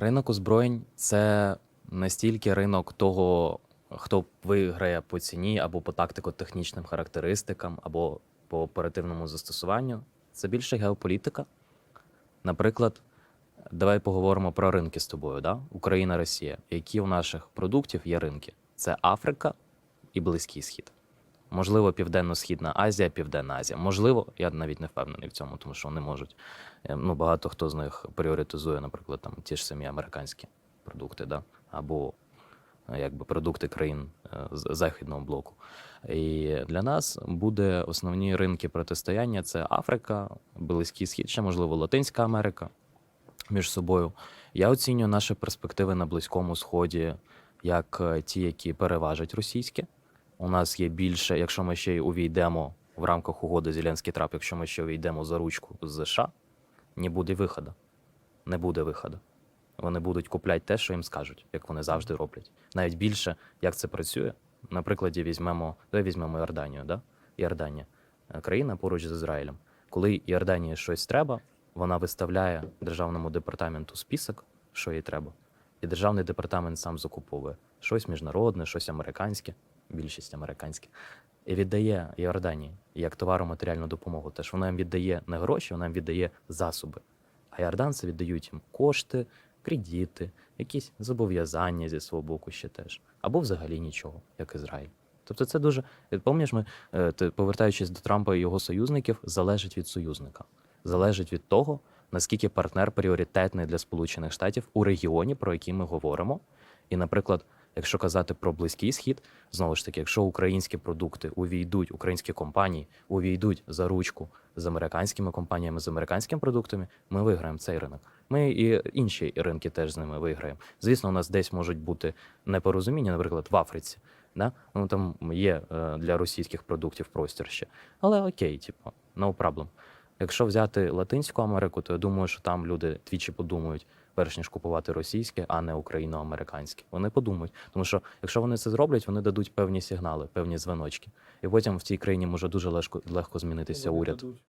Ринок озброєнь це настільки ринок того, хто виграє по ціні або по тактико-технічним характеристикам, або по оперативному застосуванню. Це більше геополітика. Наприклад, давай поговоримо про ринки з тобою. Да? Україна, Росія. Які у наших продуктів є ринки? Це Африка і Близький Схід. Можливо, Південно-Східна Азія, Південна Азія. Можливо, я навіть не впевнений в цьому, тому що вони можуть. е, Ну, багато хто з них пріоритизує, наприклад, там ті ж самі американські продукти, да? або е, якби продукти країн е, західного блоку. І для нас буде основні ринки протистояння: це Африка, Близький Схід, ще можливо Латинська Америка між собою. Я оцінюю наші перспективи на Близькому Сході як ті, які переважать російське. У нас є більше, якщо ми ще й увійдемо в рамках угоди Зеленський трап, якщо ми ще увійдемо за ручку з США, не буде виходу. Не буде виходу. Вони будуть купляти те, що їм скажуть, як вони завжди роблять. Навіть більше, як це працює. На прикладі візьмемо, візьмемо Іорданію, да? Іорданія, е, країна поруч з Ізраїлем. Коли Іорданії щось треба, вона виставляє державному департаменту список, що їй треба, і державний департамент сам закуповує щось міжнародне, щось американське, більшість американське, і віддає Іорданії як товару матеріальну допомогу. Теж вона їм віддає не гроші, вона їм віддає засоби. А іорданці віддають їм кошти, кредити, якісь зобов'язання зі свого боку ще теж, або взагалі нічого, як Ізраїль. Тобто це дуже пам'ятаєш, ми е, повертаючись до Трампа і його союзників, залежить від союзника, залежить від того, наскільки партнер пріоритетний для Сполучених Штатів у регіоні, про який ми говоримо. І, наприклад, якщо казати про близький схід, знову ж таки, якщо українські продукти увійдуть, українські компанії увійдуть за ручку з американськими компаніями, з американськими продуктами, ми виграємо цей ринок. Ми і інші ринки теж з ними виграємо. Звісно, у нас десь можуть бути непорозуміння, наприклад, в Африці. Да? Ну там є е, для російських продуктів простір ще. Але окей, типу, no problem. Якщо взяти Латинську Америку, то я думаю, що там люди двічі подумають, перш ніж купувати російське, а не україно-американське. Вони подумають. Тому що якщо вони це зроблять, вони дадуть певні сигнали, певні дзвіночки. І потім в цій країні може дуже легко, легко змінитися уряд.